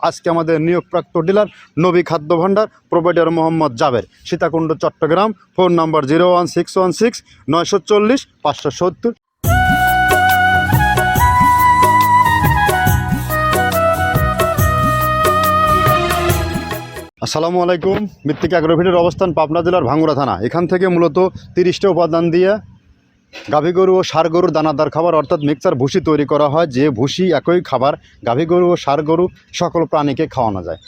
আজকে আমাদের নিয়োগপ্রাপ্ত dealer Nabi Khadya Bhandar provider Mohammad Jaber. Sitakunda, Chattogram, phone number zero one six one six নয়শো চল্লিশ পাঁচশো সত্তর। আসসালামু আলাইকুম। মৃত্তিকা অ্যাগ্রোভিটের অবস্থান পাবনা জেলার ভাঙ্গুড়া থানা। এখান থেকে মূলত তিরিশটা উপাদান দিয়ে গাভী গরু ও সার গরুর দানাদার খাবার অর্থাৎ মিক্সার ভুসি তৈরি করা হয়। যে ভুসি একই খাবার গাভী গরু ও সার গরু সকল প্রাণীকে খাওয়ানো যায়।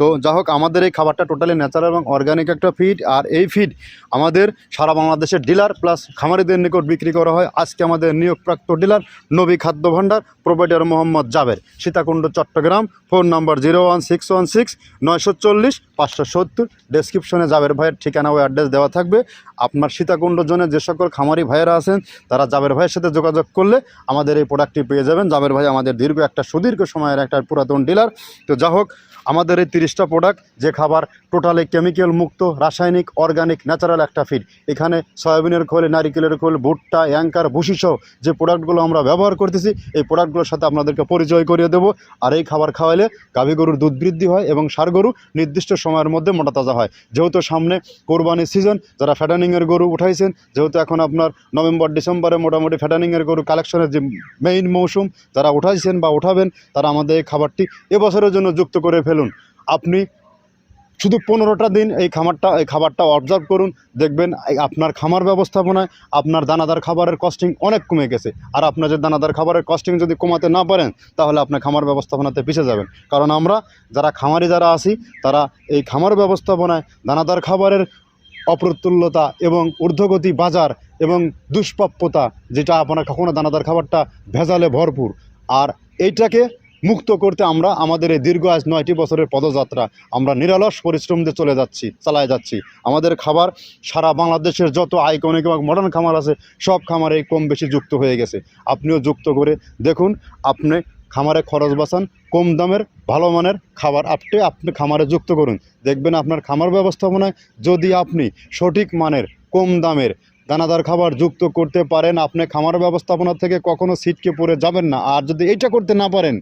তো যা হোক, আমাদের এই খাবারটা টোটালি ন্যাচারাল এবং অর্গানিক একটা ফিড আর এই ফিড আমাদের সারা বাংলাদেশের ডিলার প্লাস খামারিদের নিকট বিক্রি করা হয়। আজকে আমাদের নিয়োগপ্রাপ্ত dealer Nabi Khadya Bhandar provider Mohammad Jaber. Sitakunda, Chattogram phone number zero one six one six নয়শো চল্লিশ, পাঁচশো সত্তর। ডেসক্রিপশনে জাবের ভাইয়ের ঠিকানা ও অ্যাড্রেস দেওয়া থাকবে। আপনার সীতাকুণ্ড জোনে যে সকল খামারি ভাইয়েরা আছেন, তারা জাবের ভাইয়ের সাথে যোগাযোগ করলে আমাদের এই প্রোডাক্টটি পেয়ে যাবেন। জাবের ভাই আমাদের দীর্ঘ একটা সুদীর্ঘ সময়ের একটা পুরাতন ডিলার তো যা হোক, আমাদের এই তিরিশটা প্রোডাক্ট যে খাবার টোটালি কেমিক্যাল মুক্ত, রাসায়নিক অর্গানিক ন্যাচারাল একটা ফিড এখানে সয়াবিনের খোল, নারিকেলের খোল, ভুট্টা, অ্যাঙ্কার, ভুসি সহ যে প্রোডাক্টগুলো আমরা ব্যবহার করতেছি, এই প্রোডাক্টগুলোর সাথে আপনাদেরকে পরিচয় করিয়ে দেবো। আর এই খাবার খাওয়ালে গাভী গরুর দুধ বৃদ্ধি হয় এবং সার গরু নির্দিষ্ট সময়ের মধ্যে মোটা তাজা হয়। যেহেতু সামনে কোরবানির সিজন যারা ফ্যাটানিংয়ের গরু উঠাইছেন, যেহেতু এখন আপনার নভেম্বর, ডিসেম্বরে মোটামুটি ফ্যাটানিংয়ের গরু কালেকশনের যে মেইন মৌসুম, যারা উঠাইছেন বা উঠাবেন, তারা আমাদের এই খাবারটি এবছরের জন্য যুক্ত করে ফেলুন। আপনি শুধু পনেরোটা দিন এই খামারটা, এই খাবারটা অবজার্ভ করুন, দেখবেন আপনার খামার ব্যবস্থাপনায় আপনার দানাদার খাবারের কস্টিং অনেক কমে গেছে। আর আপনার যে দানাদার খাবারের কস্টিং যদি কমাতে না পারেন, তাহলে আপনার খামার ব্যবস্থাপনাতে পিছিয়ে যাবেন। কারণ আমরা যারা খামারি যারা আছি, তারা এই খামার ব্যবস্থাপনায় দানাদার খাবারের অপ্রতুল্যতা এবং ঊর্ধ্বগতি বাজার এবং দুষ্প্রাপ্যতা, যেটা আপনার কখনো দানাদার খাবারটা ভেজালে ভরপুর। আর এইটাকে মুক্ত করতে আমরা আমাদের এই দীর্ঘ আজ নয়টি বছরের পদযাত্রা আমরা নিরলস পরিশ্রম দিয়ে চলে যাচ্ছি, চালায় যাচ্ছি। আমাদের খাবার সারা বাংলাদেশের যত আইকনিক এবং মডার্ন খামার আছে, সব খামারে কম বেশি যুক্ত হয়ে গেছে। আপনিও যুক্ত করে দেখুন, আপনি খামারে খরচ বাঁচান, কম দামের, ভালো মানের খাবার আপনি আপনি খামারে যুক্ত করুন। দেখবেন আপনার খামার ব্যবস্থাপনায় যদি আপনি সঠিক মানের, কম দামের দানাদার খাবার যুক্ত করতে পারেন, আপনি খামার ব্যবস্থাপনা থেকে কখনো সিটকে পড়ে যাবেন না। আর যদি এইটা করতে না পারেন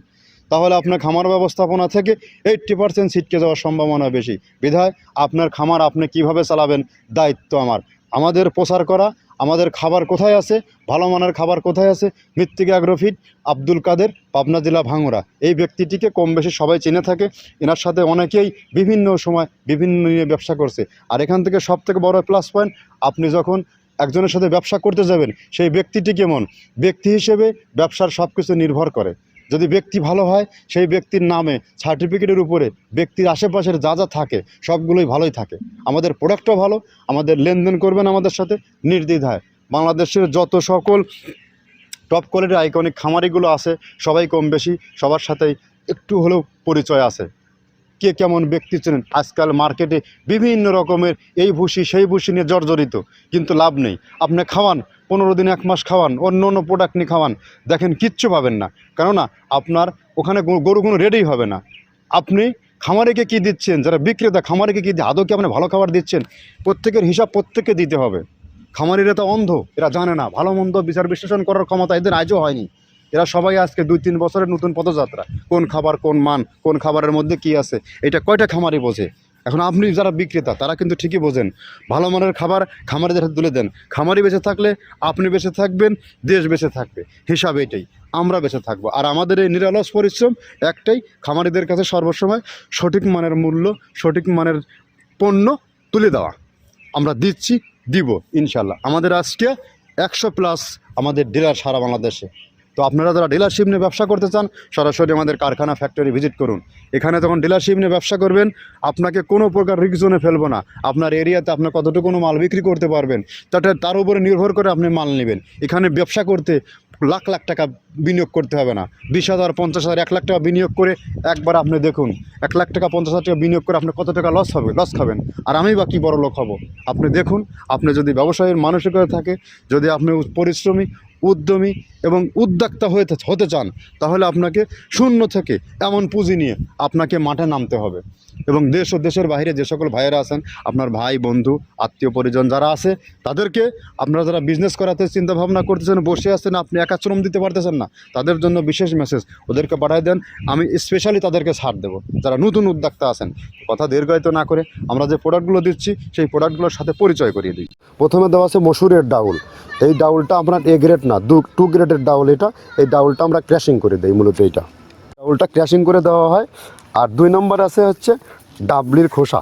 তাহলে আপনার খামার ব্যবস্থাপনা থেকে এইট্টি পার্সেন্ট সিটকে যাওয়ার সম্ভাবনা বেশি। বিধায় আপনার খামার আপনি কীভাবে চালাবেন, দায়িত্ব আমার। আমাদের প্রচার করা, আমাদের খাবার কোথায় আছে, ভালো মানের খাবার কোথায় আছে, মৃত্তিকা অ্যাগ্রোফিট আব্দুল কাদের, পাবনা জেলা ভাঙড়া। এই ব্যক্তিটিকে কম বেশি সবাই চিনে থাকে, এনার সাথে অনেকেই বিভিন্ন সময় বিভিন্ন নিয়ে ব্যবসা করছে। আর এখান থেকে সব থেকে বড় প্লাস পয়েন্ট আপনি যখন একজনের সাথে ব্যবসা করতে যাবেন, সেই ব্যক্তিটি কেমন? ব্যক্তি হিসেবে ব্যবসার সব কিছু নির্ভর করে। যদি ব্যক্তি ভালো হয়, সেই ব্যক্তির নামে সার্টিফিকেটের উপরে ব্যক্তির আশেপাশের যা যা থাকে, সবগুলোই ভালোই থাকে। আমাদের প্রোডাক্টও ভালো, আমাদের লেনদেন করবেন আমাদের সাথে, নির্দ্বিধায়। বাংলাদেশের যত সকল টপ কোয়ালিটির আইকনিক খামারিগুলো আছে, সবাই কম বেশি সবার সাথেই একটু হলেও পরিচয় আছে। কে কেমন ব্যক্তি চেনেন আজকাল মার্কেটে বিভিন্ন রকমের এই ভুসি, সেই ভুসি নিয়ে জর্জরিত, কিন্তু লাভ নেই। আপনি খাওয়ান, পনেরো দিন এক মাস খাওয়ান, অন্য অন্য প্রোডাক্ট নিয়ে খাওয়ান, দেখেন কিচ্ছু পাবেন না। কেননা, আপনার ওখানে গরু কোনো রেডি হবে না। আপনি খামারিকে কি দিচ্ছেন? যারা বিক্রেতা, খামারেকে কি আদৌ কি আপনি ভালো খাবার দিচ্ছেন? প্রত্যেকের হিসাব প্রত্যেককে দিতে হবে। খামারিরা তো অন্ধ, এরা জানে না। ভালো মন্দ বিচার বিশ্লেষণ করার ক্ষমতা এদের আজও হয়নি। এরা সবাই আজকে দুই, তিন বছরের নতুন পদযাত্রা। কোন খাবার, কোন মান, কোন খাবারের মধ্যে কি আছে, এটা কয়টা খামারি বোঝে? এখন আপনি যারা বিক্রেতা, তারা কিন্তু ঠিকই বোঝেন। ভালো মানের খাবার খামারিদের হাতে তুলে দেন। খামারি বেঁচে থাকলে আপনি বেঁচে থাকবেন, দেশ বেঁচে থাকবে। হিসাব এটাই, আমরা বেঁচে থাকব। আর আমাদের এই নিরালস পরিশ্রম একটাই, খামারিদের কাছে সর্বসময় সঠিক মানের মূল্য, সঠিক মানের পণ্য তুলে দেওয়া। আমরা দিচ্ছি, দিব ইনশাল্লাহ আমাদের আজকে একশো প্লাস আমাদের ডিলার সারা বাংলাদেশে। তো আপনারা যারা ডিলারশিপ নিয়ে ব্যবসা করতে চান, সরাসরি আমাদের কারখানা ফ্যাক্টরি ভিজিট করুন। এখানে যখন ডিলারশিপ নিয়ে ব্যবসা করবেন, আপনাকে কোনো প্রকার রিস্ক জোনে ফেলব না। আপনার এরিয়াতে আপনার কতটুকু মাল বিক্রি করতে পারবেন, তাতে তার উপরে নির্ভর করে আপনি মাল নেবেন। এখানে ব্যবসা করতে লাখ লাখ টাকা বিনিয়োগ করতে হবে না। বিশ হাজার, পঞ্চাশ হাজার, এক লাখ টাকা বিনিয়োগ করে একবার আপনি দেখুন, এক লাখ টাকা, পঞ্চাশ হাজার টাকা বিনিয়োগ করে আপনি কত টাকা লস হবে লস খাবেন। আর আমি বা কী বড় লোক হব? আপনি দেখুন, আপনি যদি ব্যবসায়ের মানসিকতা থাকে, যদি আপনি পরিশ্রমী উদ্যমী এবং উদ্যোক্তা হয়ে হতে চান, তাহলে আপনাকে শূন্য থেকে এমন পুঁজি নিয়ে আপনাকে মাঠে নামতে হবে। এবং দেশ ও দেশের বাইরে যে সকল ভাইয়েরা আছেন, আপনার ভাই, বন্ধু, আত্মীয় পরিজন যারা আছে, তাদেরকে আপনারা যারা বিজনেস করাতে চিন্তা ভাবনা করতেছেন, বসে আছেন, আপনি একা শ্রম দিতে পারতেছেন না, তাদের জন্য বিশেষ মেসেজ ওদেরকে পাঠাই দেন। আমি স্পেশালি তাদেরকে ছাড় দেবো। যারা নতুন উদ্যোক্তা আছেন, কথা দীর্ঘায়িত না করে আমরা যে প্রোডাক্টগুলো দিচ্ছি, সেই প্রোডাক্টগুলোর সাথে পরিচয় করিয়ে দিই। প্রথমে দেওয়া আছে মসুরের ডাউল। এই ডাউলটা আপনার এ গ্রেড না, দু টু গ্রেডের ডাউল এটা, এই ডাউলটা আমরা ক্র্যাশিং করে দিই মূলত এইটা। ডাউলটা ক্র্যাশিং করে দেওয়া হয়, আর দুই নম্বর আছে হচ্ছে ডাবলির খোসা।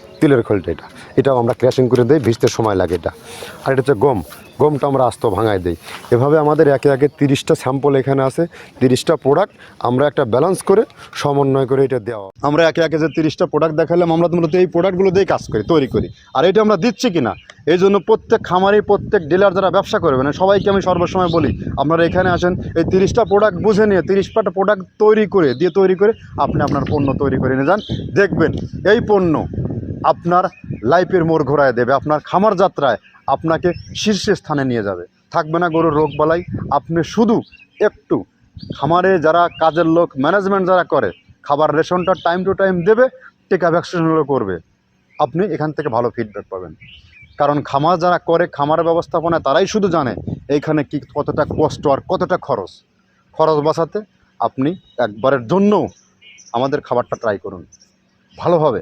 তিলের খোলটা এটা। এটাও আমরা ক্র্যাশিং করে দিই, ভিজতে সময় লাগে এটা। আর এটা হচ্ছে গম। গমটা আমরা আস্ত ভাঙায় দিই। এভাবে আমাদের একে একে তিরিশটা স্যাম্পল এখানে আছে, তিরিশটা প্রোডাক্ট আমরা একটা ব্যালেন্স করে সমন্বয় করে এটা দেওয়া। আমরা একে একে যে তিরিশটা প্রোডাক্ট দেখালাম, আমরা মূলত এই প্রোডাক্টগুলো দিয়ে কাজ করি, তৈরি করি। আর এটা আমরা দিচ্ছি কিনা? এই জন্য প্রত্যেক খামারি, প্রত্যেক ডিলার যারা ব্যবসা করবেন সবাইকে আমি সর্বসময় বলি, আপনারা এখানে আসেন, এই তিরিশটা প্রোডাক্ট বুঝে নিয়ে, তিরিশটা প্রোডাক্ট তৈরি করে, দিয়ে তৈরি করে, আপনি আপনার পণ্য তৈরি করে নিয়ে যান। দেখবেন, এই পণ্য আপনার লাইফের মোড় ঘোরায় দেবে, আপনার খামার যাত্রায় আপনাকে শীর্ষে স্থানে নিয়ে যাবে। থাকবে না গরুর রোগ বালাই, আপনি শুধু একটু খামারে যারা কাজের লোক ম্যানেজমেন্ট যারা করে, খাবার রেশনটা টাইম টু টাইম দেবে, টিকা ভ্যাকসিনগুলো করবে। আপনি এখান থেকে ভালো ফিডব্যাক পাবেন। কারণ খামার যারা করে, খামার ব্যবস্থাপনা তারাই শুধু জানে এইখানে কি কতটা কষ্ট আর কতটা খরচ। খরচ বাঁচাতে আপনি একবারের জন্য আমাদের খাবারটা ট্রাই করুন। ভালোভাবে